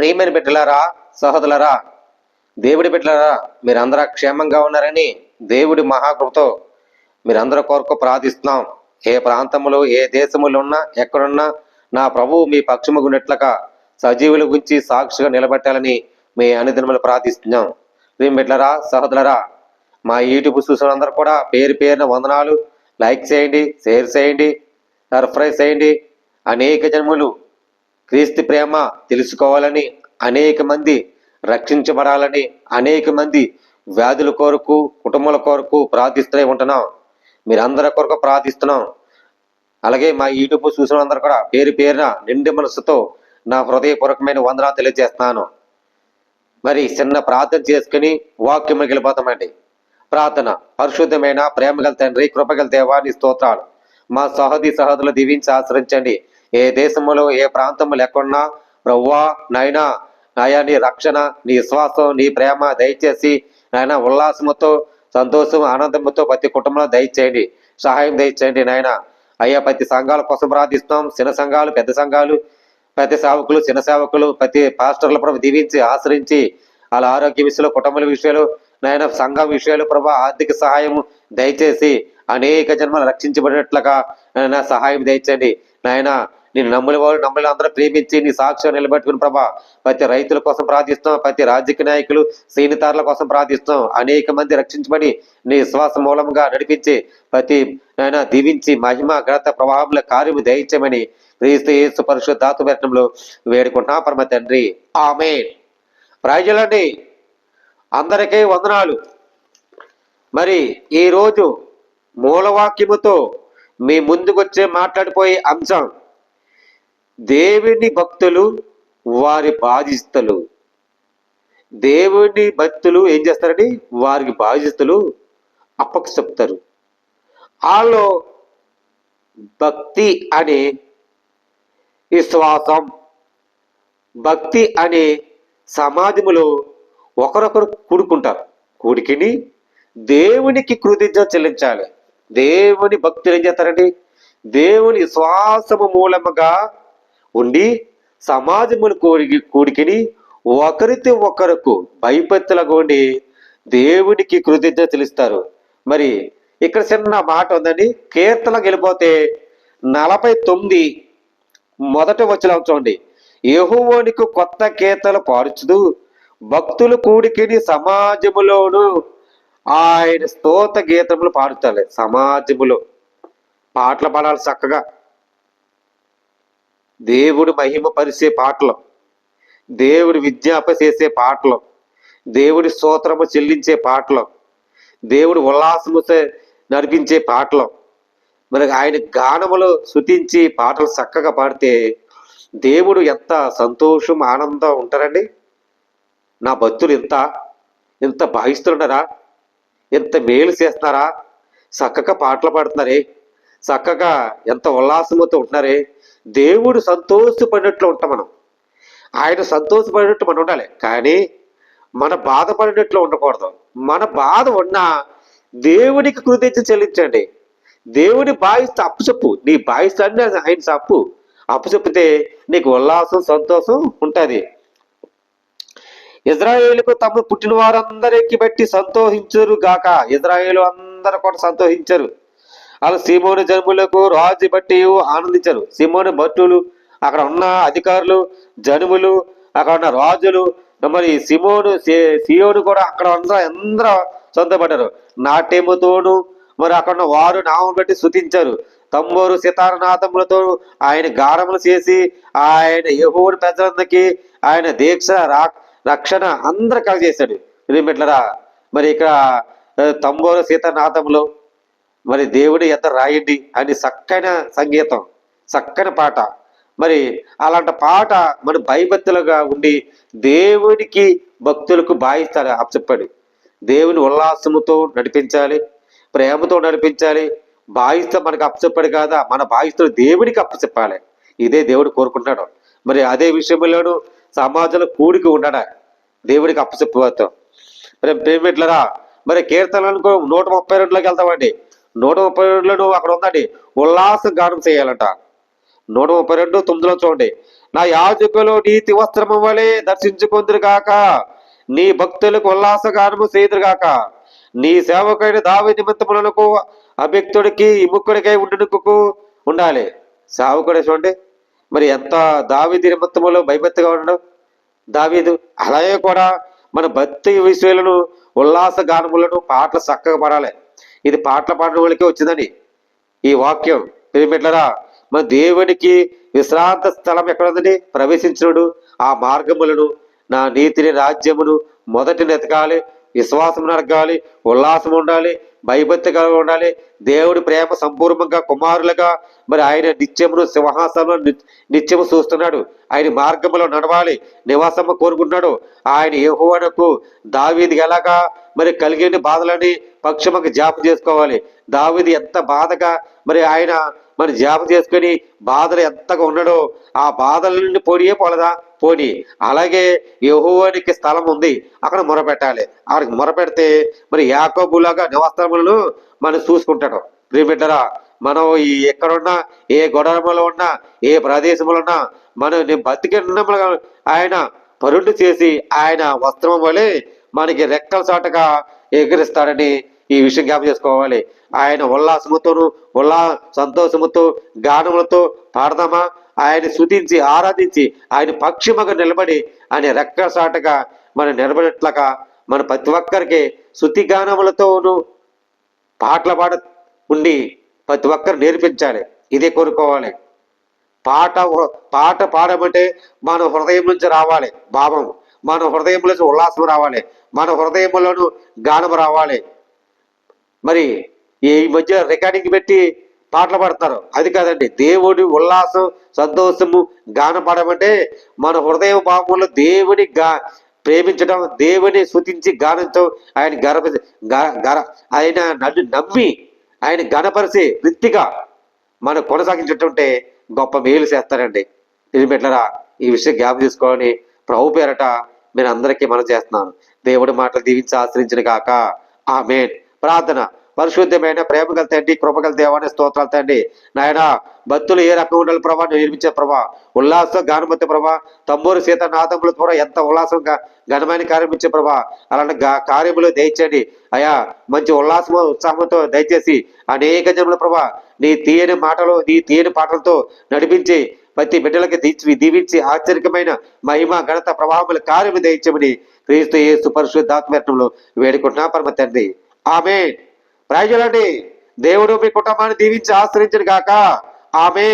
ప్రియమైన బిడ్డలారా సహోదరులారా దేవుడి బిడ్డలారా మీరందరూ క్షేమంగా ఉన్నారని దేవుడి మహాకృపతో మీరందరూ కొరకు ప్రార్థిస్తున్నాం. ఏ ప్రాంతంలో ఏ దేశములో ఉన్నా ఎక్కడున్నా నా ప్రభువు మీ పక్షము పక్షముగున్నట్లుగా సజీవుల గురించి సాక్షిగా నిలబెట్టాలని మీ అనుదినములు ప్రార్థిస్తున్నాం. ప్రియం బిడ్డలారా సహోదరులారా మా యూట్యూబ్ చూసినందరూ కూడా పేరు పేరున వందనాలు. లైక్ చేయండి షేర్ చేయండి సర్ప్రైజ్ చేయండి. అనేక జన్ములు క్రీస్తు ప్రేమ తెలుసుకోవాలని అనేక మంది రక్షించబడాలని అనేక మంది వ్యాధుల కొరకు కుటుంబాల కొరకు ప్రార్థిస్తూనే ఉంటున్నాం. మీరందరి కొరకు ప్రార్థిస్తున్నాం. అలాగే మా యూట్యూబ్ చూసిన అందరూ కూడా పేరు పేరున నిండి మనసుతో నా హృదయపూర్వకమైన వందనాలు తెలియజేస్తున్నాను. మరి చిన్న ప్రార్థన చేసుకుని వాక్యం వెళ్ళిపోతామండి. ప్రార్థన. పరిశుద్ధమైన ప్రేమగల తండ్రి కృపగల దేవాని స్తోత్రాలు. మా సహోదరి సహోదరులు దీవించి ఆశ్రయించండి. ఏ దేశంలో ఏ ప్రాంతము లేకున్నా ప్రవ్వా నాయనా నాయా నీ రక్షణ నీ విశ్వాసం నీ ప్రేమ దయచేసి నాయన ఉల్లాసముతో సంతోషం ఆనందంతో ప్రతి కుటుంబంలో దయచేయండి. సహాయం దయచేయండి నాయన. అయ్యా ప్రతి సంఘాల కోసం ప్రార్థిస్తున్నాం. చిన్న సంఘాలు పెద్ద సంఘాలు ప్రతి సేవకులు చిన్న సేవకులు ప్రతి పాస్టర్ల ప్రభు దీవించి ఆశ్రయించి వాళ్ళ ఆరోగ్య విషయంలో కుటుంబాల విషయాలు నాయన సంఘం విషయాలు ప్రభా ఆర్థిక సహాయం దయచేసి అనేక జన్మలు రక్షించబడినట్లుగా నాయన సహాయం దయచేయండి. నాయన నేను నమ్ముల వాళ్ళు నమ్మని అందరూ ప్రేమించి నీ సాక్ష్యం నిలబెట్టుకుని ప్రభా ప్రతి రైతుల కోసం ప్రార్థిస్తాం ప్రతి రాజకీయ నాయకులు సైనితారుల కోసం ప్రార్థిస్తాం అనేక మంది రక్షించబడి నీ విశ్వాస మూలంగా నడిపించి ప్రతి ఆయన దీవించి మహిమ ఘనత ప్రభావంలో కార్యము దయించమని క్రీస్తు యేసు పరిశుద్ధాతు పెట్టడంలో వేడుకుంటున్నా. పరమ తండ్రి ఆమె ప్రజలండి అందరికీ వందనాలు. మరి ఈరోజు మూలవాక్యముతో మీ ముందుకొచ్చే మాట్లాడిపోయే అంశం దేవుని భక్తులు వారి బాధిస్తులు దేవుని భక్తులు ఏం చేస్తారని వారికి బాధిస్తులు అప్పకు చెప్తారు వాళ్ళు భక్తి అనే విశ్వాసం భక్తి అనే సమాధిములో ఒకరొకరు కూడుకుంటారు. కూడికిని దేవునికి కృతజ్ఞత చెల్లించాలి. దేవుని భక్తులు ఏం చేస్తారండి? దేవుని విశ్వాసము మూలముగా ఉండి సమాజమును కూడి కూడికిని ఒకరితో ఒకరకు భయపత్తులుగా ఉండి దేవునికి కృతజ్ఞత తెలుస్తారు మరి ఇక్కడ చిన్న మాట ఉందండి. కీర్తనకు వెళ్ళిపోతే నలభై తొమ్మిది మొదట వచ్చిన చూడండి. యెహోవానికి కొత్త కీర్తలు పారుచుదు భక్తులు కూడికిని సమాజములోను ఆయన స్తోత గీతములు పాడుతారు. సమాజములో పాటలు పాడాలి చక్కగా. దేవుడు మహిమ పరిచే పాటలు. దేవుడి విజ్ఞాప చేసే పాటలు. దేవుడి స్తోత్రము చెల్లించే పాటలు. దేవుడు ఉల్లాసము నడిపించే పాటలు. మరి ఆయన గానములు శృతించి పాటలు చక్కగా పాడితే దేవుడు ఎంత సంతోషం ఆనందం ఉంటారండి. నా భక్తులు ఇంత ఇంత భావిస్తున్నారా ఎంత మేలు చేస్తున్నారా? చక్కగా పాటలు పాడుతున్నారే. చక్కగా ఎంత ఉల్లాసముతో ఉంటున్నారే. దేవుడు సంతోషపడినట్లు ఉంటాం మనం. ఆయన సంతోషపడినట్టు మనం ఉండాలి. కానీ మన బాధపడినట్లు ఉండకూడదు. మన బాధ ఉన్నా దేవునికి కృతజ్ఞత చెల్లించండి. దేవుని బాయిస్తే అప్పు చెప్పు. నీ బాయిస్తాన్ని ఆయన అప్పు. అప్పు చెప్తే నీకు ఉల్లాసం సంతోషం ఉంటుంది. ఇజ్రాయేలుకు తమ పుట్టిన వారందరికి బట్టి సంతోషించరు గాక. ఇజ్రాయేలు అందరూ కూడా సంతోషించరు. అలా సీమోని జనుములకు రాజు బట్టి ఆనందించారు. సీమోని భట్టులు అక్కడ ఉన్న అధికారులు జనుములు అక్కడ ఉన్న రాజులు మరి సిమోను సియోను కూడా అక్కడ అందరూ అందరూ సొంతపడ్డారు. నాట్యముతోను మరి అక్కడ ఉన్న వారు నామం బట్టి శుతించారు తమ్మూరు సితారనాథములతో ఆయన గారములు చేసి ఆయన యహోని పెద్దలందరికీ ఆయన దీక్ష రా రక్షణ అందరు కలిగజేశాడు. ఇది మరి ఇక్కడ ఆ, తంబోరు సీతానాథములు మరి దేవుడు ఎంత రాయండి అని చక్కన సంగీతం చక్కని పాట. మరి అలాంటి పాట మన భయభక్తులుగా ఉండి దేవునికి భక్తులకు బాయిస్తాడు చెప్పాడు. దేవుని ఉల్లాసముతో నడిపించాలి ప్రేమతో నడిపించాలి. బాయిస్తే మనకు అప్పచెప్పాడు కాదా? మన బాయిస్తులు దేవుడికి అప్పచెప్పాలి. ఇదే దేవుడు కోరుకుంటాడు మరి అదే విషయంలోనూ సమాజంలో కూడికి ఉండడా? దేవుడికి అప్పచెప్పబోతాం మరి పేమెంట్లరా మరి కీర్తనలకు నూట ముప్పై రెండులోకి వెళ్తామండి. నూట ముప్పై రెండులో అక్కడ ఉందండి ఉల్లాస గానం చేయాలంట. నూట ముప్పై రెండు తొమ్మిదిలో చూడండి. నా యాజకులు నీతి వస్త్రము వలె దర్శించుకుందురుగాక. నీ భక్తులకు ఉల్లాస గానము చేయుదురుగాక. నీ సేవకైన దావి నిమిత్తములకు అభ్యక్తుడికి ఇముక్కుడికై ఉండుకు ఉండాలి. సేవకుడే చూడండి. మరి ఎంత దావిది నిమిత్తములో భయభక్తిగా ఉండడం దావీదు అలాగే కూడా మన భక్తి విషయాలను ఉల్లాస గానములను పాటలు చక్కగా పడాలి. ఇది పాటలు పాడడం వాళ్ళకే వచ్చిందని ఈ వాక్యం. పిలిమిట్లరా మన దేవునికి విశ్రాంత స్థలం ఎక్కడ ఉందండి ప్రవేశించినడు ఆ మార్గములను నా నీతిని రాజ్యమును మొదటి నెతకాలి విశ్వాసం నడగాలి ఉల్లాసం ఉండాలి భయభక్తి కలిగి ఉండాలి. దేవుడి ప్రేమ సంపూర్ణంగా కుమారులుగా మరి ఆయన నిత్యమును సింహాసనంలో నిత్యము చూస్తున్నాడు. ఆయన మార్గంలో నడవాలి నివాసము కోరుకుంటున్నాడు. ఆయన యెహోవానకు దావీది ఎలాగా మరి కలిగిన బాధలని పక్షముకు జాపం చేసుకోవాలి. దావిది ఎంత బాధగా మరి ఆయన మరి జాపం చేసుకొని బాధలు ఎంతగా ఉన్నాడో ఆ బాధల నుండి పోనీయే పోలదా? పోని. అలాగే యహోవానికి స్థలం ఉంది. అక్కడ మొరపెట్టాలి. అక్కడికి మొరపెడితే మరి యాకోబులాగా నివాసములను మనం చూసుకుంటాడు. ప్రియమిడ్డరా మనం ఈ ఎక్కడున్నా ఏ గొడవలో ఉన్నా ఏ ప్రదేశంలో ఉన్నా మనం బతికి ఆయన పరుండు చేసి ఆయన వస్త్రం వలె మనకి రెక్కల చాటుగా ఎగిరిస్తాడని ఈ విషయం జ్ఞాపం చేసుకోవాలి. ఆయన ఉల్లాసముతోను ఉల్లా సంతోషముతో గానములతో పాడదామా? ఆయన శుతించి ఆరాధించి ఆయన పక్షిమగా నిలబడి ఆయన రెక్కల చాటుగా మనం నిలబడినట్లుగా మన ప్రతి ఒక్కరికి శృతి గానములతోనూ పాటలు పాడ ఉండి ప్రతి ఒక్కరు నేర్పించాలి. ఇదే కోరుకోవాలి. పాట పాట పాడమంటే మన హృదయం నుంచి రావాలి. భావం. మన హృదయంలో ఉల్లాసం రావాలి. మన హృదయంలోను గానం రావాలి. మరి ఈ మధ్య రికార్డింగ్ పెట్టి పాటలు పాడతారు. అది కాదండి దేవుడి ఉల్లాసం సంతోషము గానం పాడమంటే మన హృదయ భావంలో దేవుని గా ప్రేమించడం దేవుని శృతించి గానంతో ఆయన గర్భ గ- గర ఆయన నన్ను నమ్మి ఆయన గణపరిచి వృత్తిగా మనం కొనసాగించుంటే గొప్ప మేలు చేస్తారండి. తిరిగిపెట్లరా ఈ విషయం జ్ఞాపం తీసుకోవాలని ప్రభు పేరట మీరు అందరికీ మనం చేస్తున్నాను. దేవుడి మాటలు దీవించి ఆశ్రయించిన కాక ఆమె ప్రార్థన. పరిశుద్ధమైన ప్రేమ కలితండి కృపగల దేవాన్ని స్తోత్రాలు తండి నాయన భక్తులు ఏ రకం ఉండాలి ప్రభా? నువ్వు నిర్మించే ప్రభా. ఉల్లాసం గానమతి ప్రభా. తమ్మూరు సీత నాదముల ద్వారా ఎంత ఉల్లాసంగా ఘనమైన కార్యం ఇచ్చే ప్రభా. అలాంటి కార్యములు దయచేయండి. అయా మంచి ఉల్లాసము ఉత్సాహంతో దయచేసి అనేక జనుల ప్రభా నీ తీయని మాటలు నీ తీయని పాటలతో నడిపించి ప్రతి బిడ్డలకి దీచి దీవించి ఆశ్చర్యకమైన మహిమ ఘనత ప్రభావములు కార్యము దయచమని క్రీస్తు యేసు పరిశుద్ధాత్మలో వేడుకుంటున్నా పరమ తండ్రి. ఆమె ప్రజలండి దేవుడు మీ కుటుంబాన్ని దీవించి ఆశ్రయించను గాక. ఆమె